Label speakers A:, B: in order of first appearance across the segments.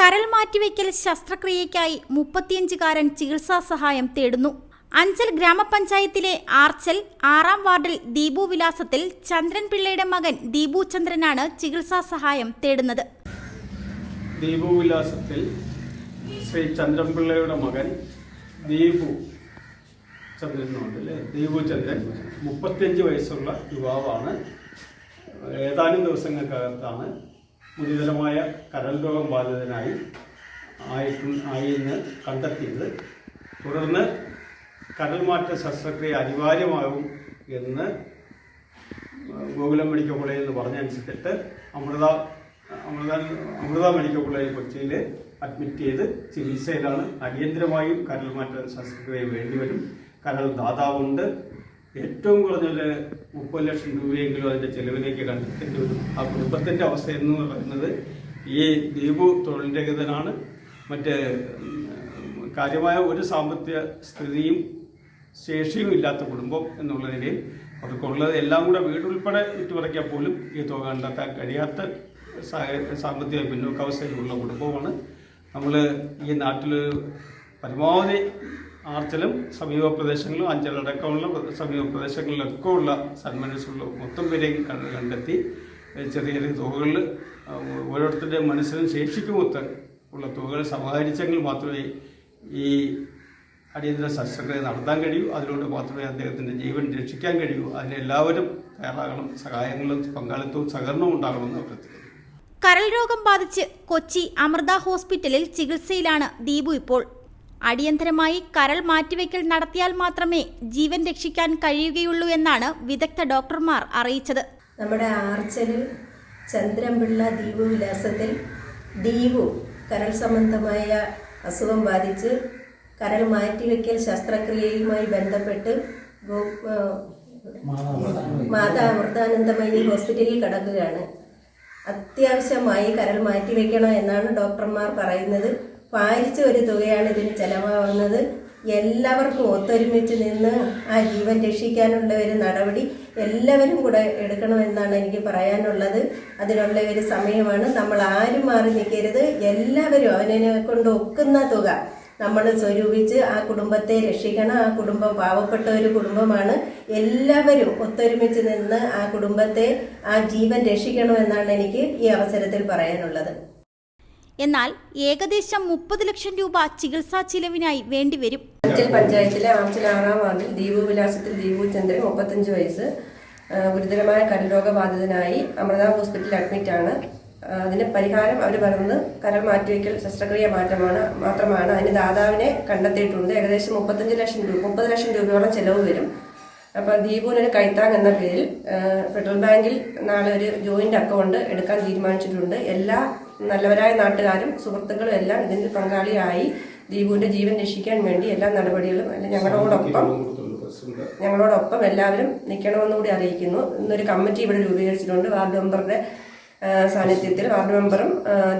A: കരൾ മാറ്റിവെക്കൽ ശസ്ത്രക്രിയയ്ക്കായി മുപ്പത്തിയഞ്ചുകാരൻ ചികിത്സാ സഹായം തേടുന്നു. അഞ്ചൽ ഗ്രാമപഞ്ചായത്തിലെ ആർച്ചൽ ആറാം വാർഡിൽ ദീപു വിലാസത്തിൽ ചന്ദ്രൻ പിള്ളയുടെ മകൻ ദീപു ചന്ദ്രനാണ് ചികിത്സാ സഹായം തേടുന്നത്.
B: ദീപു വിലാസത്തിൽ ശ്രീ ചന്ദ്രൻപിള്ളയുടെ മകൻ ദീപു ചന്ദ്രൻ അല്ലേ? ദീപു ചന്ദ്രൻ മുപ്പത്തിയഞ്ച് വയസ്സുള്ള യുവാവാണ്. ഏതാനും ദിവസങ്ങൾക്കകത്താണ് ഗുരുതരമായ കരൾ രോഗം ബാധിതനായി ആയിട്ടു ആയെന്ന് കണ്ടെത്തിയത്. തുടർന്ന് കരൾമാറ്റ ശസ്ത്രക്രിയ അനിവാര്യമാകും എന്ന് ഗോകുലം മെഡിക്കൽ കോളേജിൽ നിന്ന് പറഞ്ഞനുസരിച്ചിട്ട് അമൃത അമൃത അമൃത മെഡിക്കൽ കോളേജ് കൊച്ചിയിൽ അഡ്മിറ്റ് ചെയ്ത് ചികിത്സയിലാണ്. അടിയന്തരമായും കരൾ മാറ്റ ശസ്ത്രക്രിയ വേണ്ടിവരും. കരൾ ദാതാവുണ്ട്. ഏറ്റവും കുറഞ്ഞൊരു മുപ്പത് ലക്ഷം രൂപയെങ്കിലും അതിന്റെ ചെലവിലേക്ക് കണ്ടെത്തേണ്ടി വരും ആ കുടുംബത്തിന്റെ അവസ്ഥ എന്ന് പറയുന്നത് ഈ ദീപു തൊഴിൽ രഹിതനാണ് മറ്റ് കാര്യമായ ഒരു സാമ്പത്തിക സ്ഥിതിയും ശേഷിയും ഇല്ലാത്ത കുടുംബം എന്നുള്ള നിലയിൽ അവർക്കുള്ളത് എല്ലാം കൂടെ വീടുൾപ്പെടെ വിറ്റുപറയ്ക്കാൻ പോലും ഈ തുക കണ്ടെത്താൻ കഴിയാത്ത സാമ്പത്തിക പിന്നോക്കാവസ്ഥയിലുള്ള കുടുംബമാണ് നമ്മൾ ഈ നാട്ടിൽ പരമാവധി ആർച്ചലും സമീപ പ്രദേശങ്ങളിലും അഞ്ചലടക്കമുള്ള സമീപ പ്രദേശങ്ങളിലൊക്കെ ഉള്ള സന്മനസ്സുള്ള മൊത്തം പേരെയും കണ്ട് കണ്ടെത്തി ചെറിയ ചെറിയ തുകകളിൽ ഓരോരുത്തരുടെ മനസ്സിനും ശേഷിക്കുമൊത്ത് ഉള്ള തുകകൾ സമാഹരിച്ചെങ്കിൽ മാത്രമേ ഈ അടിയന്തര ശസ്ത്രക്രിയ നടത്താൻ കഴിയൂ. അതിലൂടെ മാത്രമേ അദ്ദേഹത്തിന്റെ ജീവൻ രക്ഷിക്കാൻ കഴിയൂ. അതിനെല്ലാവരും തയ്യാറാകണം. സഹായങ്ങളും പങ്കാളിത്തവും സഹകരണവും ഉണ്ടാകണമെന്ന് അഭ്യർത്ഥിക്കുന്നു.
A: കരൾ രോഗം ബാധിച്ച് കൊച്ചി അമൃത ഹോസ്പിറ്റലിൽ ചികിത്സയിലാണ് ദീപു ഇപ്പോൾ. അടിയന്തരമായി കരൾ മാറ്റിവെക്കൽ നടത്തിയാൽ മാത്രമേ ജീവൻ രക്ഷിക്കാൻ കഴിയുകയുള്ളൂ എന്നാണ് വിദഗ്ധ ഡോക്ടർമാർ അറിയിച്ചത്.
C: നമ്മുടെ ആർച്ചലിൽ ചന്ദ്രൻപിള്ള ദ്വീപ് വിലാസത്തിൽ ദ്വീപു കരൾ സംബന്ധമായ അസുഖം ബാധിച്ച് കരൾ മാറ്റിവെക്കൽ ശസ്ത്രക്രിയയുമായി ബന്ധപ്പെട്ട് മാതാ അമൃതാനന്ദമയി ഹോസ്പിറ്റലിൽ കിടക്കുകയാണ്. അത്യാവശ്യമായി കരൾ മാറ്റിവെക്കണം എന്നാണ് ഡോക്ടർമാർ പറയുന്നത്. ഭാരിച്ച ഒരു തുകയാണ് ഇതിന് ചെലവാകുന്നത്. എല്ലാവർക്കും ഒത്തൊരുമിച്ച് നിന്ന് ആ ജീവൻ രക്ഷിക്കാനുള്ള ഒരു നടപടി എല്ലാവരും കൂടെ എടുക്കണമെന്നാണ് എനിക്ക് പറയാനുള്ളത്. അതിനുള്ള ഒരു സമയമാണ്. നമ്മൾ ആരും മാറി നിൽക്കരുത്. എല്ലാവരും അവനെ കൊണ്ട് ഒക്കുന്ന തുക നമ്മൾ സ്വരൂപിച്ച് ആ കുടുംബത്തെ രക്ഷിക്കണം. ആ കുടുംബം പാവപ്പെട്ട ഒരു കുടുംബമാണ്. എല്ലാവരും ഒത്തൊരുമിച്ച് നിന്ന് ആ കുടുംബത്തെ ആ ജീവൻ രക്ഷിക്കണമെന്നാണ് എനിക്ക് ഈ അവസരത്തിൽ പറയാനുള്ളത്.
A: എന്നാൽ ഏകദേശം മുപ്പത് ലക്ഷം രൂപ ചികിത്സാ ചിലവിനായി വേണ്ടിവരും.
C: പഞ്ചായത്തിലെ ആർച്ചിൽ ആറാം വാർഡിൽ ദീപു വിലാസത്തിൽ ദീപു ചന്ദ്രൻ മുപ്പത്തഞ്ച് വയസ്സ് ഗുരുതരമായ കരൾരോഗബാധിതനായി അമൃത ഹോസ്പിറ്റലിൽ അഡ്മിറ്റ് ആണ് അതിന് പരിഹാരം അവർ പറയുന്നത് കരൾ മാറ്റിവെക്കൽ ശസ്ത്രക്രിയ മാറ്റമാണ് മാത്രമാണ്. അതിന് ദാതാവിനെ കണ്ടെത്തിയിട്ടുണ്ട്. ഏകദേശം മുപ്പത്തഞ്ച് ലക്ഷം രൂപ മുപ്പത് ലക്ഷം രൂപയോളം ചെലവ് വരും. അപ്പോൾ ദീപുവിനൊരു കൈത്താങ് എന്ന പേരിൽ ഫെഡറൽ ബാങ്കിൽ നാളെ ഒരു ജോയിന്റ് അക്കൗണ്ട് എടുക്കാൻ തീരുമാനിച്ചിട്ടുണ്ട്. എല്ലാ നല്ലവരായ നാട്ടുകാരും സുഹൃത്തുക്കളും എല്ലാം ഇതിന്റെ പങ്കാളിയായി ദീപുവിന്റെ ജീവൻ രക്ഷിക്കാൻ വേണ്ടി എല്ലാ നടപടികളും അല്ല ഞങ്ങളോടൊപ്പം ഞങ്ങളോടൊപ്പം എല്ലാവരും നിൽക്കണമെന്നുകൂടി അറിയിക്കുന്നു. ഇന്നൊരു കമ്മിറ്റി ഇവിടെ രൂപീകരിച്ചിട്ടുണ്ട്. വാർഡ് മെമ്പറുടെ സാന്നിധ്യത്തിൽ വാർഡ് മെമ്പറും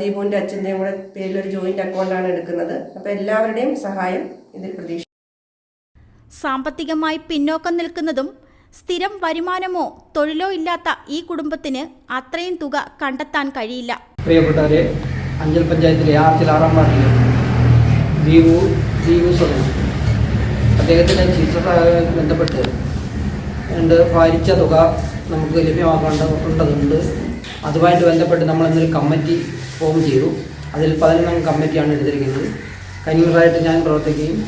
C: ദീപുവിന്റെ അച്ഛന്റെയും കൂടെ പേരിൽ ഒരു ജോയിന്റ് അക്കൗണ്ടാണ് എടുക്കുന്നത്. അപ്പോൾ എല്ലാവരുടെയും സഹായം ഇതിൽ പ്രതീക്ഷിക്കുന്നു
A: സാമ്പത്തികമായി പിന്നോക്കം നിൽക്കുന്നതും സ്ഥിരം വരുമാനമോ തൊഴിലോ ഇല്ലാത്ത ഈ കുടുംബത്തിന് അത്രയും തുക കണ്ടെത്താൻ കഴിയില്ല.
D: പ്രിയപ്പെട്ടവരെ അഞ്ചൽ പഞ്ചായത്തിലെ ആർച്ചിൽ ആറാം വാർഡിലെ ദീപു ദീപു സ്വതൻ അദ്ദേഹത്തിന്റെ ചികിത്സയുമായി ബന്ധപ്പെട്ട് രണ്ട് ഭാരിച്ച തുക നമുക്ക് ലഭ്യമാക്കേണ്ടതുണ്ട് അതുമായിട്ട് ബന്ധപ്പെട്ട് നമ്മൾ ഇന്നൊരു കമ്മിറ്റി ഫോം ചെയ്തു. അതിൽ പതിനൊന്നാം കമ്മിറ്റിയാണ് എടുത്തിരിക്കുന്നത്. കന്വീനറായിട്ട് ഞാൻ പ്രവർത്തിക്കുകയും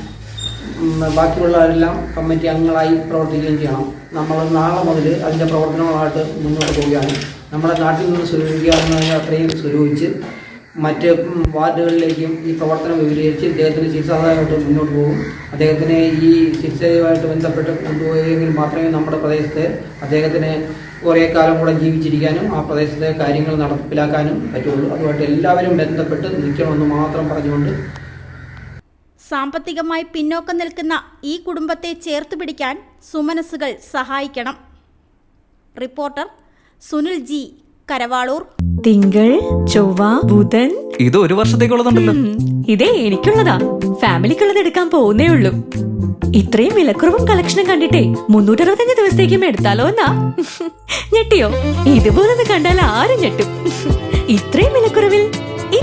D: ബാക്കിയുള്ളവരെല്ലാം കമ്മിറ്റി അംഗങ്ങളായി പ്രവർത്തിക്കുകയും ചെയ്യണം. നമ്മൾ നാളെ മുതൽ അതിന്റെ പ്രവർത്തനങ്ങളായിട്ട് മുന്നോട്ട് പോവുകയാണ്. നമ്മുടെ നാട്ടിൽ നിന്ന് സ്വരൂപിക്കാവുന്നതിന് അത്രയും സ്വരൂപിച്ച് മറ്റ് വാർഡുകളിലേക്കും ഈ പ്രവർത്തനം വിപുലീകരിച്ച് ഇദ്ദേഹത്തിന് ചികിത്സാദായമായിട്ട് മുന്നോട്ട് പോകും. അദ്ദേഹത്തിന് ഈ ചികിത്സയുമായിട്ട് ബന്ധപ്പെട്ട് കൊണ്ടുപോയെങ്കിൽ മാത്രമേ നമ്മുടെ പ്രദേശത്തെ അദ്ദേഹത്തിന് കുറേ കാലം കൂടെ ജീവിച്ചിരിക്കാനും ആ പ്രദേശത്തെ കാര്യങ്ങൾ നടപ്പിലാക്കാനും പറ്റുള്ളൂ. അതുമായിട്ട് എല്ലാവരും ബന്ധപ്പെട്ട് നിൽക്കണമെന്ന് മാത്രം പറഞ്ഞുകൊണ്ട്
A: സാമ്പത്തികമായി പിന്നോക്കം നിൽക്കുന്ന ഈ കുടുംബത്തെ ചേർത്ത് പിടിക്കാൻ സുമനസ്സുകൾ സഹായിക്കണം. Reporter Sunil G Karavaloor.
E: തിങ്കൾ ചൊവ്വ ബുധൻ.
F: ഇത് ഒരു വർഷത്തേക്കുള്ളതുണ്ടല്ലോ.
E: ഇതേ എനിക്കുള്ളതാ. ഫാമിലിക്കുള്ളത് എടുക്കാൻ പോകുന്നേ ഉള്ളൂ. ഇത്രയും വിലക്കുറവും കളക്ഷനും കണ്ടിട്ടേ മുന്നൂറ്ററുപത്തഞ്ച് ദിവസത്തേക്കും എടുത്താലോ എന്നാ? ഞെട്ടിയോ? ഇതുപോലൊന്ന് കണ്ടാൽ ആരും ഞെട്ടും. ഇത്രയും വിലക്കുറവിൽ